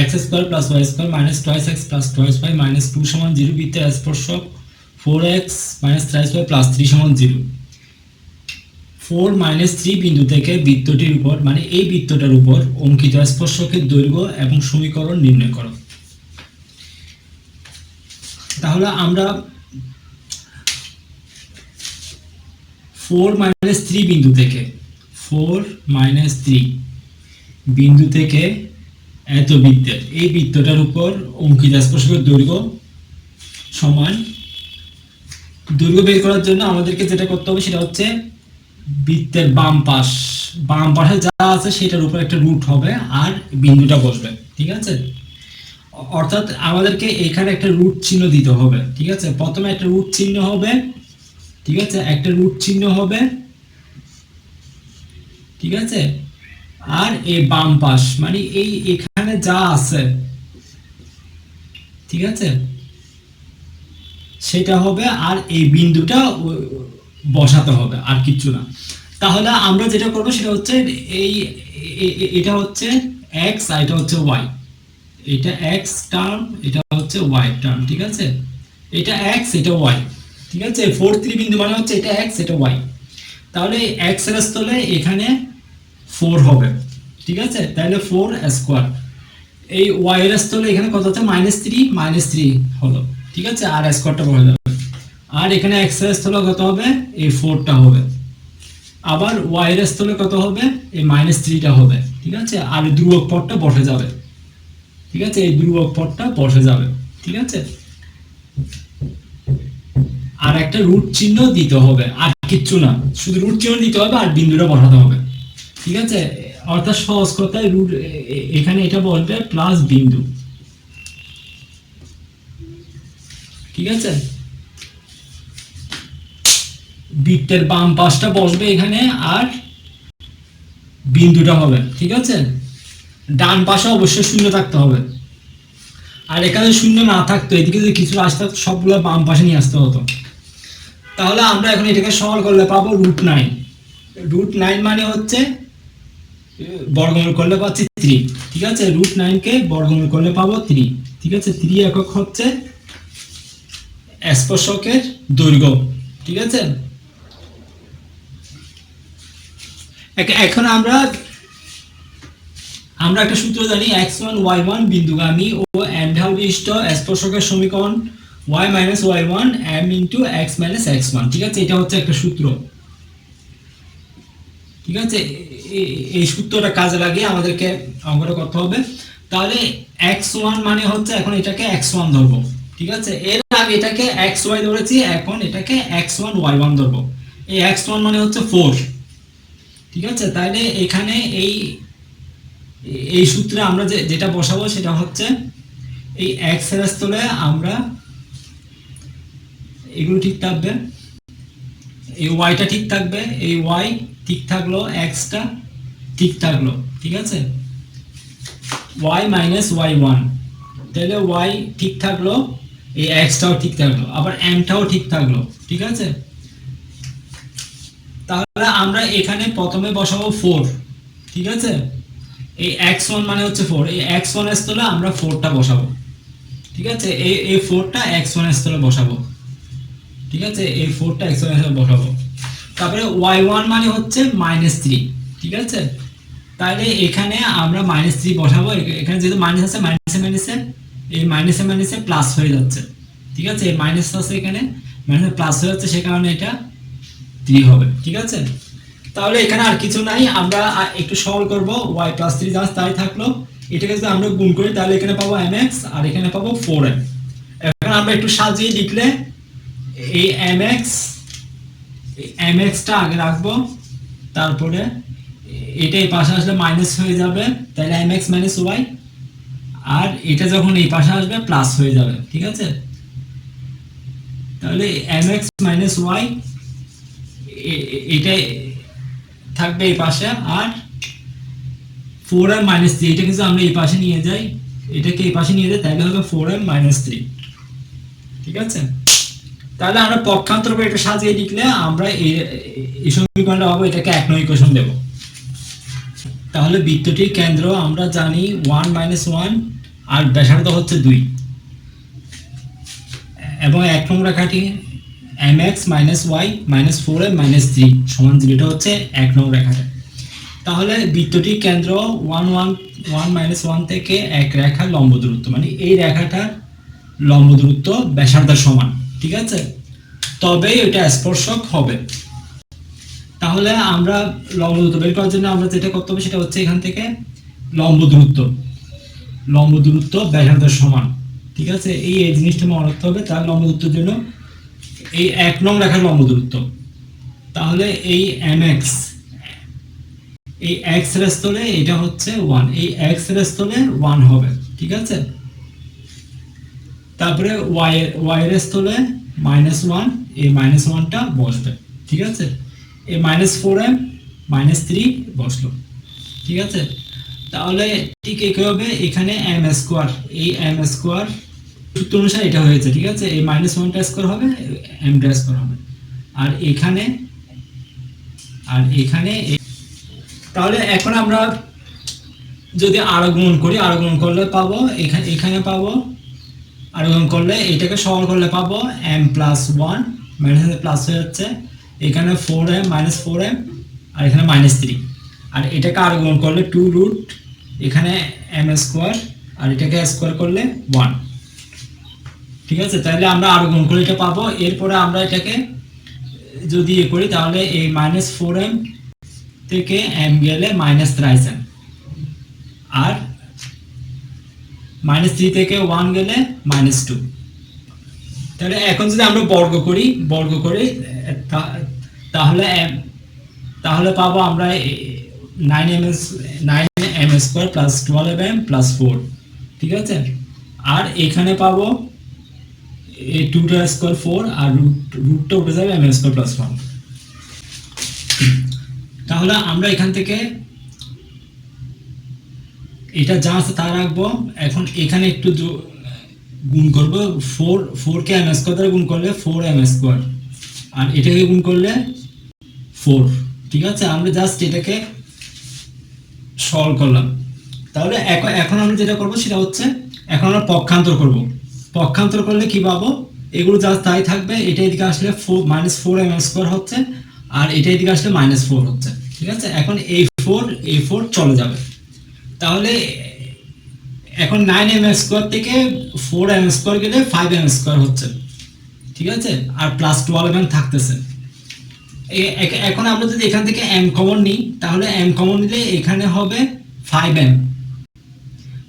X square plus Y square minus twice X plus twice Y minus two সমান zero বৃত্তের স্পর্শক four X minus thrice Y plus three সমান zero four minus three বিন্দু থেকে বৃত্তটির উপর মানে এই বৃত্তটার উপর অঙ্কিত স্পর্শকের দৈর্ঘ্য এবং সমীকরণ নির্ণয় করো। তাহলে আমরা ফোর মাইনাস থ্রি বিন্দু থেকে ফোর মাইনাস থ্রি বিন্দু থেকে এত বৃত্তের এই বৃত্তটার উপর অঙ্কিত স্পর্শকের দৈর্ঘ্য সমান। দৈর্ঘ্য বের করার জন্য আমাদেরকে যেটা করতে হবে সেটা হচ্ছে বৃত্তের বাম পাশ। বাম পাশে যা আছে সেটার উপর একটা রুট হবে আর বিন্দুটা বসবে, ঠিক আছে? অর্থাৎ আমাদেরকে এখানে একটা রুট চিহ্ন দিতে হবে, ঠিক আছে? প্রথমে একটা রুট চিহ্ন হবে, ঠিক আছে? একটা রুট চিহ্ন হবে, ঠিক আছে? আর এই বাম পাশ মানে এই এখানে যা আছে, ঠিক আছে? সেটা হবে আর এই বিন্দুটা বসাতে হবে, আর কিচ্ছু না। তাহলে আমরা যেটা করব সেটা হচ্ছে এই এটা হচ্ছে এক্স আর এটা হচ্ছে ওয়াই এটা এক্স টার্ম এটা হচ্ছে ওয়াই টার্ম ঠিক আছে? এটা এক্স এটা ওয়াই ঠিক আছে? ফোর থ্রি বিন্দু মানে হচ্ছে এটা এক্স এটা ওয়াই তাহলে এক্সের স্থলে এখানে ফোর হবে, ঠিক আছে? তাহলে ফোর স্কোয়ার এই ওয়াই এর স্থলে এখানে কত হচ্ছে মাইনাস থ্রি মাইনাস থ্রি হলো, ঠিক আছে? আর স্কোয়ারটা বসে যাবে আর এখানে এক্সের স্থলে কত হবে? এই ফোরটা হবে। আবার ওয়াই এর স্থলে কত হবে? এই মাইনাস থ্রিটা হবে, ঠিক আছে? আর ধ্রুবক পদটা বসে যাবে, ঠিক আছে? এই ধ্রুবক পদটা বসে যাবে, ঠিক আছে? আর একটা রুট চিহ্ন দিতে হবে, আর কিচ্ছু না। শুধু রুট চিহ্ন দিতে হবে, আর বিন্দুটা বসাতে হবে। ঠিক আছে? অর্থাৎ সহজ কথায় রুট এখানে এটা বলবে প্লাস বিন্দু। ঠিক আছে? বৃত্তের বাম পাশটা বসবে এখানে আর বিন্দুটা হবে, ঠিক আছে? ডান পাশে অবশ্যই শূন্য থাকতে হবে। আর এখানে শূন্য না থাকতো, এদিকে যদি কিছু থাকতো সবগুলো বাম পাশে নিয়ে আসতে হতো। তাহলে আমরা এখন এটাকে সরল করলে পাবো রুট নাইন রুট নাইন মানে হচ্ছে বর্গমূল করলে পাচ্ছি থ্রি ঠিক আছে? রুট নাইনকে বর্গমূল করলে পাবো থ্রি ঠিক আছে? থ্রি একক হচ্ছে স্পর্শকের দৈর্ঘ্য। ঠিক আছে? এখ- এখন আমরা আমরা একটা সূত্র জানি এক্স ওয়ান ওয়াই ওয়ান বিন্দুগামী ও বিশিষ্ট স্পর্শকের সমীকরণ Y minus Y one M into X minus X one ঠিক আছে? এটা হচ্ছে একটা সূত্র। ঠিক আছে? এই সূত্রটা কাজে লাগিয়ে আমাদেরকে অঙ্কটা করতে হবে। তাহলে এক্স ওয়ান মানে হচ্ছে এখন এটাকে এক্স ওয়ান ধরবো। ঠিক আছে? এর আগে এটাকে এক্স ওয়াই ধরেছি, এখন এটাকে এক্স ওয়ান ওয়াই ওয়ান ধরবো। এই এক্স ওয়ান মানে হচ্ছে ফোর ঠিক আছে? তাহলে এখানে এই এই সূত্রে আমরা যে, যেটা বসাবো সেটা হচ্ছে এই এক্সের স্থলে আমরা এগুলো ঠিক থাকবে। এই ওয়াইটা ঠিক থাকবে, এই ওয়াই ঠিক থাকল এক্সটা ঠিক থাকল, ঠিক আছে? ওয়াই মাইনাস ওয়াই ওয়ান তাহলে ওয়াই ঠিক থাকল, এই এক্সটাও ঠিক থাকল, আবার এমটাও ঠিক থাকল, ঠিক আছে? তাহলে আমরা এখানে প্রথমে বসাবো ফোর ঠিক আছে? এই এক্স ওয়ান মানে হচ্ছে ফোর এই এক্স ওয়ান স্থলে আমরা ফোরটা বসাবো, ঠিক আছে? এই এই ফোরটা এক্স ওয়ান স্থলে বসাবো। ঠিক আছে? এই ফোরটা এক্স ওয়ান স্থলে বসাবো। তারপরে ওয়াই ওয়ান মানে হচ্ছে মাইনাস থ্রি ঠিক আছে? তাহলে এখানে আমরা মাইনাস থ্রি বসাবো। এখানে যেহেতু মাইনাস আছে মাইনাসে মাইনাসে এই মাইনাসে মাইনাসে প্লাস হয়ে যাচ্ছে। ঠিক আছে? এই মাইনাস আছে এখানে মাইনাসে প্লাস হয়ে যাচ্ছে, সে কারণে এটা থ্রি হবে। ঠিক আছে? তাহলে এখানে আর কিছু নাই। আমরা একটু সরল করব। ওয়াই প্লাস থ্রি জাস্ট তাই থাকল, এটাকে যদি আমরা গুণ করি, তাহলে এখানে পাবো এম এক্স আর এখানে পাবো ফোর এম এখন আমরা একটু সাজিয়ে লিখলে এই এম এক্স এম এক্সটা আগে রাখব, তারপরে এটা এই পাশে আসলে মাইনাস হয়ে যাবে, তাহলে এম এক্স মাইনাস ওয়াই আর এটা যখন এই পাশে আসবে প্লাস হয়ে যাবে, ঠিক আছে? তাহলে এম এক্স মাইনাস ওয়াই এটা থাকবে এই পাশে, আর ফোর এম মাইনাস থ্রি এটা কিন্তু আমরা এই পাশে নিয়ে যাই, এটাকে এই পাশে নিয়ে যাই, তাহলে হবে ফোর এম মাইনাস থ্রি ঠিক আছে? তাহলে আমরা পক্ষান্তর করে এটা সাজিয়ে লিখলে আমরা এই সমীকরণটা পাবো, এটাকে এক নয় ইকুয়েশন দেবো। তাহলে বৃত্তটির কেন্দ্র আমরা জানি ওয়ান মাইনাস ওয়ান আর ব্যাসার্ধ হচ্ছে দুই। এবং এক নম্বর রেখাটি M X minus Y minus four M minus three সমান জিরো এটা হচ্ছে এক নম্বর রেখাটা। তাহলে বৃত্তটির কেন্দ্র one one one minus one থেকে এক রেখার লম্ব দূরত্ব মানে এই রেখাটার লম্ব দূরত্ব ব্যাসার্ধের সমান। ঠিক আছে? তবেই এটা স্পর্শক হবে। তাহলে আমরা লম্ব দূরত্ব বের করার জন্য আমরা যেটা করতে হবে সেটা হচ্ছে এখান থেকে লম্ব দূরত্ব। লম্ব দূরত্ব ব্যাসার্ধের সমান। ঠিক আছে? এই এই জিনিসটা মনে রাখতে হবে। তার লম্ব দূরত্বের জন্য এই এক নং রেখার লম্ব দূরত্ব। তাহলে এই এম এক্স এই এক্সের স্থলে এটা হচ্ছে ওয়ান এই এক্সের স্থলে ওয়ান হবে। ঠিক আছে? তারপরে ওয়াই এর স্থলে মাইনাস ওয়ান এই মাইনাস ওয়ানটা বসবে, ঠিক আছে? এই minus four M minus three বসল, ঠিক আছে? তাহলে ঠিক একইভাবে এখানে এম স্কোয়ার এই এম স্কোয়ার সূত্র অনুসারে এটা হয়েছে, ঠিক আছে? এই মাইনাস ওয়ানটা স্কোয়ার হবে এমটা স্কোয়ার হবে। আর এখানে আর এখানে তাহলে এখন আমরা যদি আরও গুণ করি, আরও গুণ করলে পাবো এখানে এখানে পাবো আর করলে এটাকে সরল করলে পাবো M plus one minus plus হয়ে যাচ্ছে। এখানে four M minus four M আর এখানে মাইনাস থ্রি আর এটাকে আর গুণ করলে টু রুট এখানে এম স্কোয়ার আর এটাকে স্কোয়ার করলে ওয়ান ঠিক আছে? তাহলে আমরা আর গুণ করে এটা পাবো। এরপরে আমরা এটাকে যদি ইয়ে করি, তাহলে এই মাইনাস ফোর এম থেকে এম গেলে মাইনাস থ্রাইস এম আর মাইনাস থ্রি থেকে ওয়ান গেলে মাইনাস টু। তাহলে এখন যদি আমরা বর্গ করি বর্গ করি তাহলে তাহলে পাবো আমরা nine M S nine M square plus twelve M plus four ঠিক আছে? আর এখানে পাবো এই টুটা স্কোয়ার ফোর আর রুট রুটটা উঠে যাবে এম স্কোয়ার প্লাস ওয়ান তাহলে আমরা এখান থেকে এটা যা আছে তা রাখব। এখন এখানে একটু গুণ করব। Four four K M square দ্বারা গুণ করলে ফোর এম স্কোয়ার আর এটাকে গুণ করলে ফোর ঠিক আছে? আমরা জাস্ট এটাকে সলভ করলাম। তাহলে এখন এখন আমরা যেটা করব সেটা হচ্ছে, এখন আমরা পক্ষান্তর করব। পক্ষান্তর করলে কি পাবো? এগুলো যা তাই থাকবে। এটা এদিকে আসলে four minus four M square হচ্ছে। আর এটা এদিকে আসলে মাইনাস ফোর হচ্ছে। ঠিক আছে? এখন এই ফোর এই ফোর চলে যাবে। তাহলে এখন নাইন এম স্কোয়ার থেকে ফোর এম স্কোয়ার গেলে ফাইভ এম স্কোয়ার হচ্ছে, ঠিক আছে? আর প্লাস টুয়েলভ এম থাকতেছে। এখন আমরা যদি এখান থেকে এম কমন নিই, তাহলে এম কমন নিলে এখানে হবে ফাইভ এম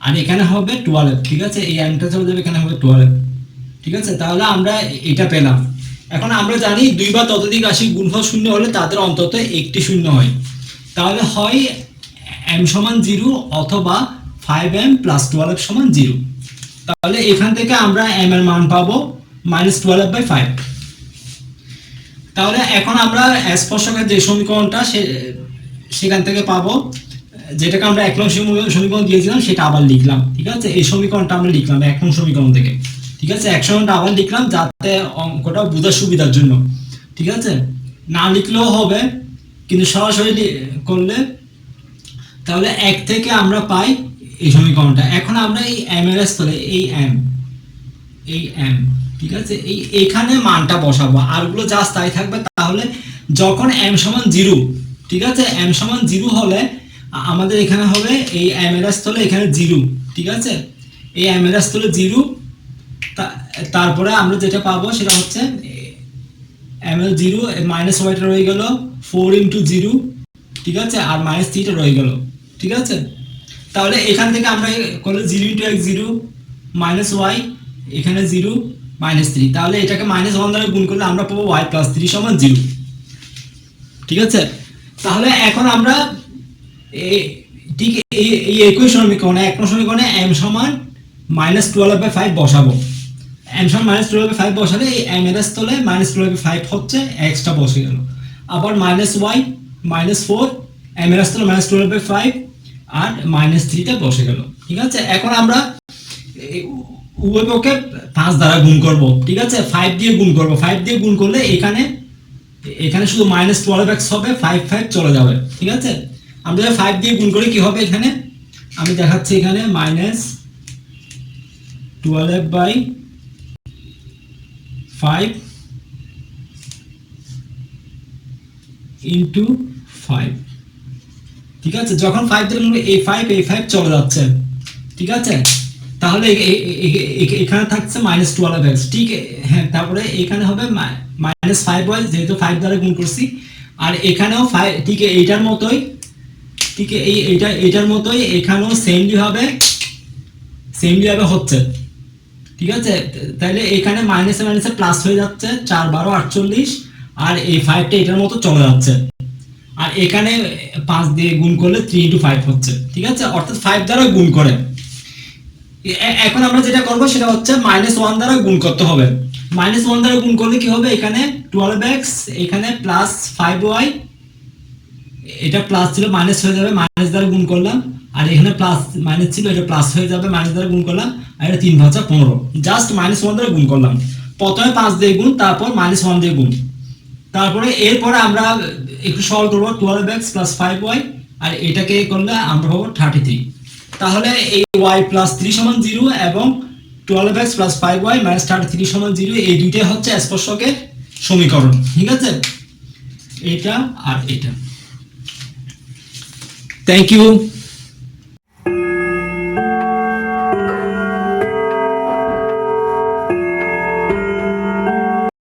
আর এখানে হবে টুয়েলভ ঠিক আছে? এই এমটা চলে যাবে, এখানে হবে টুয়েলভ ঠিক আছে? তাহলে আমরা এটা পেলাম। এখন আমরা জানি দুই বা ততোধিক রাশি গুণফল শূন্য হলে তাদের অন্তত একটি শূন্য হয়। তাহলে হয় এম সমান জিরো অথবা ফাইভ এম প্লাস টুয়েলভ সমান জিরো। তাহলে এখান থেকে আমরা এম এর মান পাবো মাইনাস টুয়েলভ বাই ফাইভ তাহলে এখন আমরা স্পর্শকের যে সমীকরণটা সে, সেখান থেকে পাবো, যেটাকে আমরা এক নং সমী- সমীকরণ দিয়েছিলাম, সেটা আবার লিখলাম, ঠিক আছে? এই সমীকরণটা আমরা লিখলাম এক নং সমীকরণ থেকে, ঠিক আছে? এক সমীকরণটা আবার লিখলাম যাতে অঙ্কটা বোঝার সুবিধার জন্য, ঠিক আছে? না লিখলেও হবে, কিন্তু সরাসরি করলে তাহলে এক থেকে আমরা পাই এই সমীকরণটা। এখন আমরা এই এম এর স্থলে এই এম এই এম ঠিক আছে? এই এখানে মানটা বসাবো। আরগুলো যা তাই থাকবে তাহলে যখন এম সমান জিরো, ঠিক আছে? এম সমান জিরো হলে আমাদের এখানে হবে এই এম এর স্থলে এখানে জিরো, ঠিক আছে? এই এম এর স্থলে জিরো তারপরে আমরা যেটা পাবো সেটা হচ্ছে এম এল জিরো মাইনাস ওয়াইটা রয়ে গেল ফোর ইন্টু জিরো, ঠিক আছে? আর মাইনাস থ্রিটা রয়ে গেল। ঠিক আছে? তাহলে এখান থেকে আমরা করলে zero into X zero minus Y এখানে জিরো মাইনাস থ্রি তাহলে এটাকে মাইনাস ওয়ান দ্বারা গুণ করলে আমরা পাবো ওয়াই প্লাস থ্রি সমান জিরো ঠিক আছে? তাহলে এখন আমরা ঠিক এই একই সমীকরণে, এক সমীকরণে এম সমান মাইনাস টুয়েলভ বাই ফাইভ বসাবো। এম সমান মাইনাস টুয়েলভ বাই ফাইভ বসালে এই এম এর স্থলে মাইনাস টুয়েলভ বাই ফাইভ হচ্ছে এক্সটা বসে গেল। আবার minus Y minus four M এর স্থলে মাইনাস টুয়েলভ বাই ফাইভ আর মাইনাস থ্রিটা বসে গেল। ঠিক আছে? এখন আমরা এই উভয় পক্ষে পাঁচ দ্বারা গুণ করব। ঠিক আছে? ফাইভ দিয়ে গুণ করব। ফাইভ দিয়ে গুণ করলে এখানে এখানে শুধু মাইনাস টুয়েলভ এক্স হবে ফাইভ ফাইভ চলে যাবে। ঠিক আছে? আমরা যদি ফাইভ দিয়ে গুণ করি, কি হবে এখানে? আমি দেখাচ্ছি এখানে minus twelve by five into five ঠিক আছে? যখন ফাইভ করব, এই ফাইভ এই ফাইভ চলে যাচ্ছে। ঠিক আছে? তাহলে এ- এ- এ- এ- এখানে থাকছে মাইনাস টুয়েলভ এক্স ঠিক হ্যাঁ তারপরে এখানে হবে মাইনাস ফাইভ ওয়াই যেহেতু ফাইভ দ্বারা গুণ করছি। আর এখানেও ফাইভ ঠিক এইটার মতোই ঠিক এই এইটা এইটার মতোই এখানেও সেমলি হবে সেমলি ভাবে হচ্ছে। ঠিক আছে? তাহলে এখানে মাইনাসে মাইনাসে প্লাস হয়ে যাচ্ছে চার বারো আটচল্লিশ আর এই ফাইভটা এটার মতো চলে যাচ্ছে। আর এখানে পাঁচ দিয়ে গুণ করলে থ্রি ইন্টু ফাইভ হচ্ছে, ঠিক আছে? অর্থাৎ ফাইভ দ্বারা গুণ করে। এখন আমরা যেটা করব সেটা হচ্ছে মাইনাস ওয়ান দ্বারা গুণ করতে হবে। মাইনাস ওয়ান দ্বারা গুণ করলে কি হবে? এখানে টুয়েলভ এক্স এখানে প্লাস ফাইভ ওয়াই এটা প্লাস ছিল মাইনাস হয়ে যাবে মাইনাস দ্বারা গুণ করলাম। আর এখানে প্লাস মাইনাস ছিল, এটা প্লাস হয়ে যাবে মাইনাস দ্বারা গুণ করলাম। আর এটা তিন ভাজা পনেরো জাস্ট মাইনাস ওয়ান দ্বারা গুণ করলাম। প্রথমে পাঁচ দিয়ে গুণ, তারপর মাইনাস ওয়ান দিয়ে গুণ। তারপরে এরপরে আমরা একটু সলভ করব twelve X plus five Y আর এটাকে করলে আমরা পাবো থার্টি থ্রি তাহলে এই ওয়াই প্লাস থ্রি সমান জিরো এবং twelve X plus five Y minus thirty three সমান জিরো এই দুইটাই হচ্ছে স্পর্শকের সমীকরণ, ঠিক আছে? এটা আর এটা। Thank you